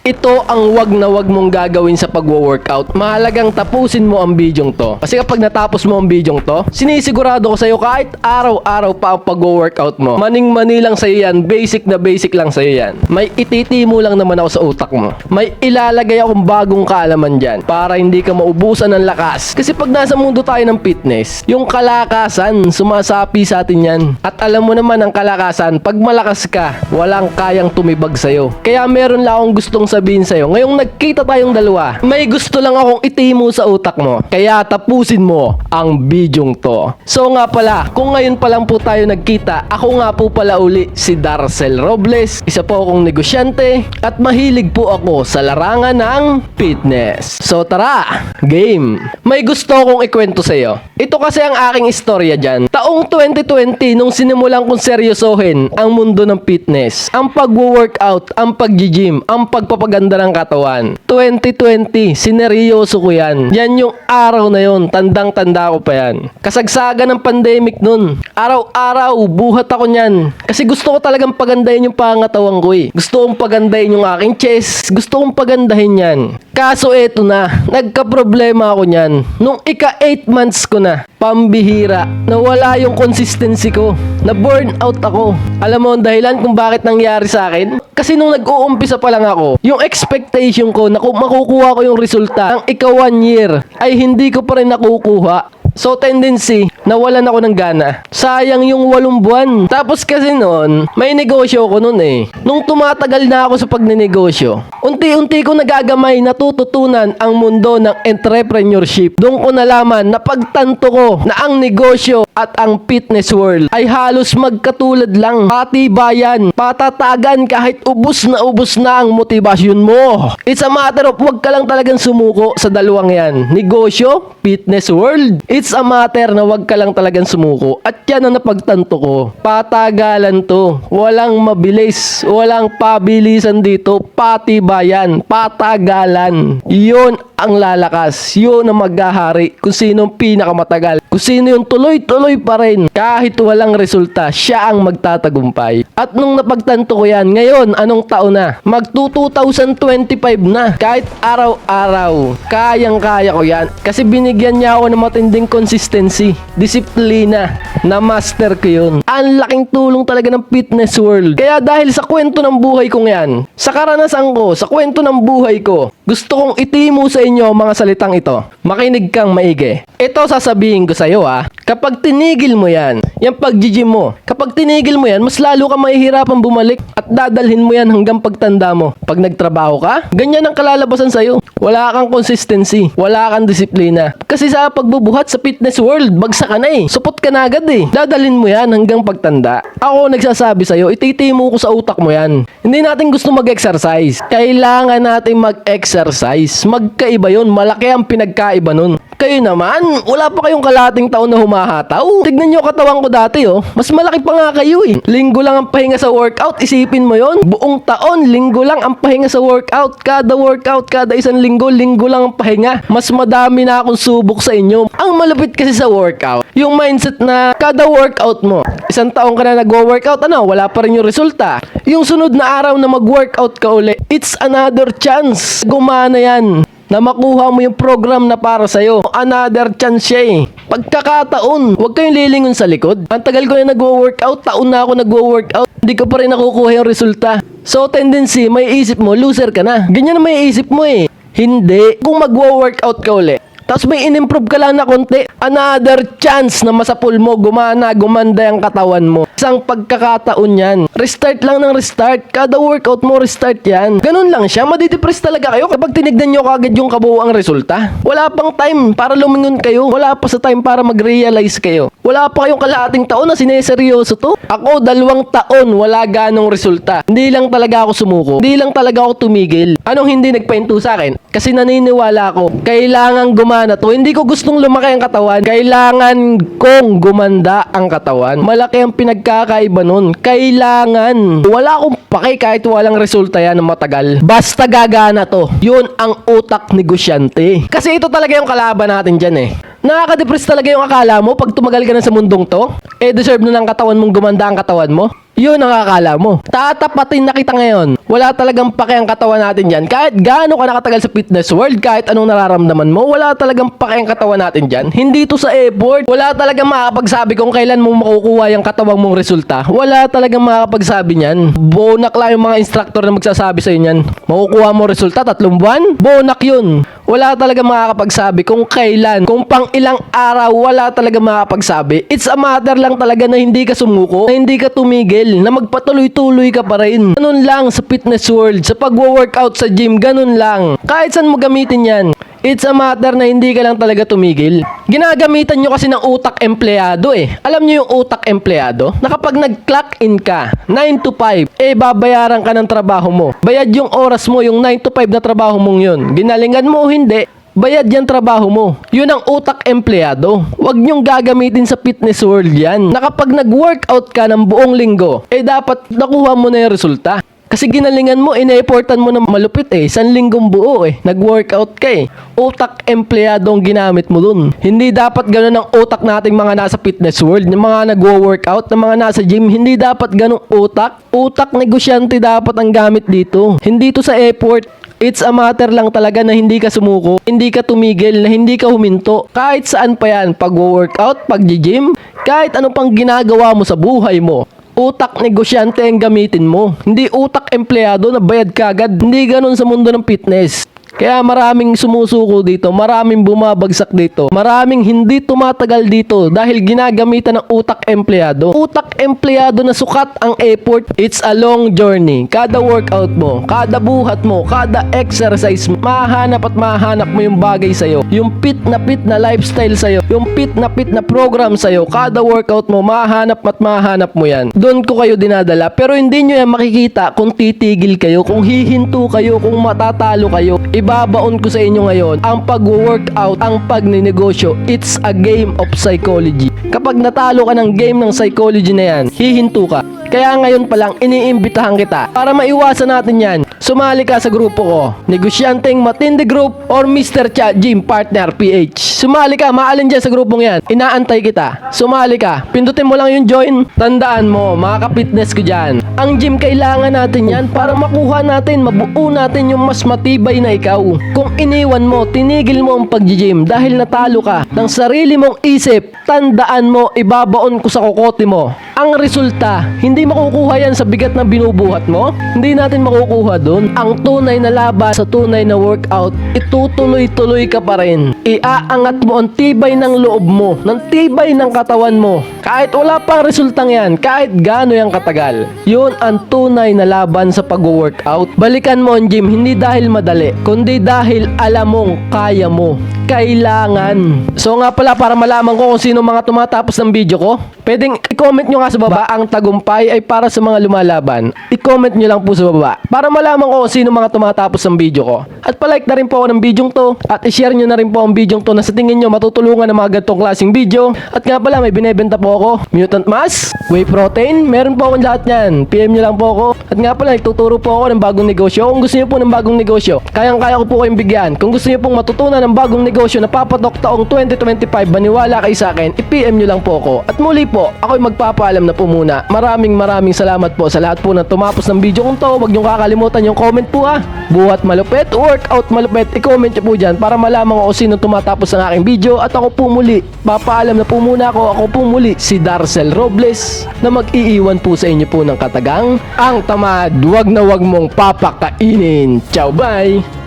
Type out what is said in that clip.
Ito ang wag na wag mong gagawin sa pagwo-workout. Mahalagang tapusin mo ang bidyong to. Kasi kapag natapos mo ang bidyong to, sinisigurado ko sa'yo kahit araw-araw pa ang pagwo-workout mo. Maning-mani lang sa'yo yan. Basic na basic lang sa'yo yan. May ititimo lang naman ako sa utak mo. May ilalagay akong bagong kaalaman dyan para hindi ka maubusan ng lakas. Kasi pag nasa mundo tayo ng fitness, yung kalakasan, sumasapi sa atin yan. At alam mo naman ang kalakasan, pag malakas ka, walang kayang tumibag sa'yo. Kaya meron lang akong gustong sabihin sa'yo. Ngayong nagkita tayong dalawa, may gusto lang akong itimo sa utak mo. Kaya tapusin mo ang bidyong to. So nga pala, kung ngayon pa lang po tayo nagkita, ako nga po pala uli si Darcel Robles. Isa po akong negosyante at mahilig po ako sa larangan ng fitness. So tara, game! May gusto akong ikwento sa iyo. Ito kasi ang aking istorya dyan. Taong 2020 nung sinimulan kong seryosohin ang mundo ng fitness, ang pagwo-workout, ang pag-gym, ang pagpapaganda ng katawan. 2020, sineryoso ko yan. Yan yung araw na yon, tandang-tanda ko pa yan. Kasagsaga ng pandemic nun. Araw-araw, buhat ako niyan. Kasi gusto ko talagang pagandahin yung pangatawan ko eh. Gusto kong pagandahin yung aking chest. Gusto kong pagandahin yan. Kaso eto na, nagka-problema ako niyan. Nung ika 8 months ko na, pambihira, nawala yung consistency ko. Na burn out ako. Alam mo ang dahilan kung bakit nangyari sa akin? Kasi nung nag-uumpisa pa lang ako, yung expectation ko na makukuha ko yung resulta ng ika 1 year ay hindi ko pa rin nakukuha. So tendency, nawalan ako ng gana. Sayang yung walong buwan. Tapos kasi noon, may negosyo ko noon eh. Nung tumatagal na ako sa pagnenegosyo, unti-unti ko nagagamay natututunan ang mundo ng entrepreneurship. Doon ko nalaman na pagtanto ko na ang negosyo at ang fitness world ay halos magkatulad lang. Patibayan, patatagan kahit ubus na ubus na ang motibasyon mo. It's a matter of wag ka lang talagang sumuko sa dalawang yan. Negosyo, fitness world. It's a matter na wag ka lang talagang sumuko. At yan ang napagtanto ko. Patagalan to. Walang mabilis. Walang pabilisan dito. Patibayan. Patagalan. Yun ang lalakas. Yun ang maghahari kung sino ang pinakamatagal. Kung sino yung tuloy-tuloy pa rin. Kahit walang resulta, siya ang magtatagumpay. At nung napagtanto ko yan, ngayon, anong taon na? Mag 2025 na. Kahit araw-araw, kayang-kaya ko yan. Kasi binigyan niya ako ng matinding consistency, disiplina, na master ko yun. Ang laking tulong talaga ng fitness world. Kaya dahil sa kwento ng buhay kong yan, sa karanasan ko, sa kwento ng buhay ko, gusto kong itimo sa inyo ang mga salitang ito. Makinig kang maigi. Ito sasabihin ko sa iyo ah. Kapag tinigil mo yan, yung pag-gym mo, kapag tinigil mo yan, mas lalo ka mahihirapan bumalik at dadalhin mo yan hanggang pagtanda mo. Pag nagtrabaho ka, ganyan ang kalalabasan sa'yo. Wala kang consistency, wala kang disiplina. Kasi sa pagbubuhat sa fitness world, bagsak ka na eh. Supot ka na agad eh. Dadalhin mo yan hanggang pagtanda. Ako nagsasabi sa'yo, ititimo ko sa utak mo yan. Hindi natin gusto mag-exercise. Kailangan natin mag-exercise. Magkaiba yun. Malaki ang pinagkaiba nun. Kayo naman, wala pa kayong kalating taon na humahataw. Tignan nyo katawan ko dati oh. Mas malaki pa nga kayo eh. Linggo lang ang pahinga sa workout, isipin mo yon. Buong taon, linggo lang ang pahinga sa workout. Kada workout, kada isang linggo, linggo lang ang pahinga. Mas madami na akong subok sa inyo. Ang malupit kasi sa workout, yung mindset na kada workout mo, isang taong ka na nagwo-workout, ano, wala pa rin yung resulta. Yung sunod na araw na mag-workout ka uli, it's another chance. Gumana yan na makuha mo yung program na para sa'yo. Another chance siya eh. Pagkakataon, huwag kayong lilingon sa likod. Ang tagal ko na nagwo-workout, taon na ako nagwo-workout, hindi ko pa rin nakukuha yung resulta. So tendency, may isip mo, loser ka na. Ganyan na may isip mo eh. Hindi. Kung magwo-workout ka uli, tapos may in-improve ka lang na konti, another chance na masapul mo, gumana, gumanda yung katawan mo. Isang pagkakataon yan. Restart lang ng restart. Kada workout mo, restart yan. Ganun lang siya. Madidepress talaga kayo kapag tinignan nyo kagad yung kabuuang resulta. Wala pang time para lumingon kayo. Wala pa sa time para mag-realize kayo. Wala pa kayong kalahating taon na sineseryoso to. Ako, dalawang taon, wala ganong resulta. Hindi lang talaga ako sumuko. Hindi lang talaga ako tumigil. Anong hindi nagpahinto sa akin? Kasi naniniwala ako, kailangan gumana to. Hindi ko gustong lumaki ang katawan. Kailangan kong gumanda ang katawan. Malaki ang pinagkakaiba nun. Kailangan. Wala akong pake kahit walang resulta yan ng matagal. Basta gagana to. Yun ang utak negosyante. Kasi ito talaga yung kalaban natin dyan eh. Nakaka-depress talaga yung akala mo pag tumagal ka na sa mundong to. Eh, deserve na ng katawan mong gumanda ang katawan mo. Yun ang akala mo. Tatapatin na kita ngayon. Wala talagang pake ang katawan natin dyan. Kahit gaano ka nakatagal sa fitness world, kahit anong nararamdaman mo, wala talagang pake ang katawan natin dyan. Hindi to sa effort. Wala talagang makakapagsabi kung kailan mo makukuha yung katawang mong resulta. Wala talagang makakapagsabi niyan. Bonak lang yung mga instructor na magsasabi sa'yo niyan. Makukuha mo resulta tatlong buwan? Bonak yun. Wala talaga makakapagsabi kung kailan, kung pang ilang araw, wala talaga makakapagsabi. It's a matter lang talaga na hindi ka sumuko, na hindi ka tumigil, na magpatuloy-tuloy ka pa rin. Ganun lang sa fitness world, sa pagwo-workout sa gym, ganun lang. Kahit saan mo gamitin yan. It's a matter na hindi ka lang talaga tumigil. Ginagamitan nyo kasi ng utak empleyado eh. Alam nyo yung utak empleyado? Na kapag nag-clock in ka, 9 to 5, eh babayaran ka ng trabaho mo. Bayad yung oras mo, yung 9 to 5 na trabaho mong yun. Ginalingan mo o hindi, Bayad yan trabaho mo. Yun ang utak empleyado. Huwag nyong gagamitin sa fitness world yan. Na kapag nag-workout ka ng buong linggo, eh dapat nakuha mo na yung resulta. Kasi ginalingan mo, ine-effortan mo na malupit eh. San linggong buo eh. Nag-workout ka eh. Utak empleyado ang ginamit mo dun. Hindi dapat ganun ang utak nating mga nasa fitness world. Yung mga nag-workout, ng mga nasa gym, hindi dapat ganun utak. Utak negosyante dapat ang gamit dito. Hindi to sa effort. It's a matter lang talaga na hindi ka sumuko, hindi ka tumigil, na hindi ka huminto. Kahit saan pa yan, pag-workout, pag-gym, kahit ano pang ginagawa mo sa buhay mo. Utak negosyante ang gamitin mo. Hindi utak empleyado na bayad ka agad. Hindi ganun sa mundo ng fitness. Kaya maraming sumusuko dito, maraming bumabagsak dito, maraming hindi tumatagal dito dahil ginagamitan ng utak empleyado. Utak empleyado na sukat ang effort, it's a long journey. Kada workout mo, kada buhat mo, kada exercise mo, mahanap at mahanap mo yung bagay sa'yo. Yung fit na fit na lifestyle sa'yo, yung fit na fit na program sa'yo, kada workout mo, mahanap at mahanap mo yan. Doon ko kayo dinadala, pero hindi nyo yan makikita kung titigil kayo, kung hihinto kayo, kung matatalo kayo. Ibabaon ko sa inyo ngayon, ang pag-workout, ang pagninegosyo, it's a game of psychology. Kapag natalo ka ng game ng psychology na yan, hihinto ka. Kaya ngayon pa lang, iniimbitahan kita para maiwasan natin yan. Sumali ka sa grupo ko, Negosyanteng Matindi Group or Mr. Cha Gym Partner PH. Sumali ka, maalin dyan sa grupong yan. Inaantay kita. Sumali ka. Pindutin mo lang yung join. Tandaan mo, mga ka-fitness ko dyan. Ang gym kailangan natin yan para makuha natin, mabuo natin yung mas matibay na ikaw. Kung iniwan mo, tinigil mo ang pag-gym dahil natalo ka ng sarili mong isip, tandaan mo, ibabaon ko sa kokote mo. Ang resulta, hindi makukuha yan sa bigat na binubuhat mo. Hindi natin makukuha dun. Ang tunay na laban sa tunay na workout, itutuloy-tuloy ka pa rin. Iaangat mo ang tibay ng loob mo, ng tibay ng katawan mo. Kahit wala pang resultang yan, kahit gaano yung katagal. Yun ang tunay na laban sa pag-workout. Balikan mo ang gym, hindi dahil madali, kundi dahil alam mong kaya mo. Kailangan. So nga pala, para malaman ko kung sino mga tumatapos ng video ko, pwedeng i-comment nyo nga sa baba, ang tagumpay ay para sa mga lumalaban. I-comment nyo lang po sa baba. Para malaman ko kung sino mga tumatapos ng video ko. At palike na rin po ako ng video to. At i-share nyo na rin po ang video to na sa tingin nyo matutulungan ng mga ganitong klaseng video. At nga pala, may binebenta po ako. Mutant Mask, Whey Protein, meron po akong lahat yan. PM nyo lang po ako. At nga pala, nagtuturo po ako ng bagong negosyo. Kung gusto nyo po ng bagong negosyo, kayang-kaya ko po kayong bigyan. Kung gusto nyo pong matutunan ng bagong negosyo na papatok taong 2025, maniwala kayo sa akin, i-PM nyo lang po ako. At muli po, ako'y magpapaalam na po muna. Maraming maraming salamat po sa lahat po na tumapos ng video kong to. Huwag nyo kakalimutan yung comment po ha. Buhat malupet, workout malupet, i-comment nyo po dyan para malaman ko sino tumatapos ng aking video. At ako po muli, papaalam na po muna ako. Ako po muli, si Darcel Robles, na mag-iiwan po sa inyo po ng katagang. Ang tamad, wag na wag mong papakainin. Ciao, bye!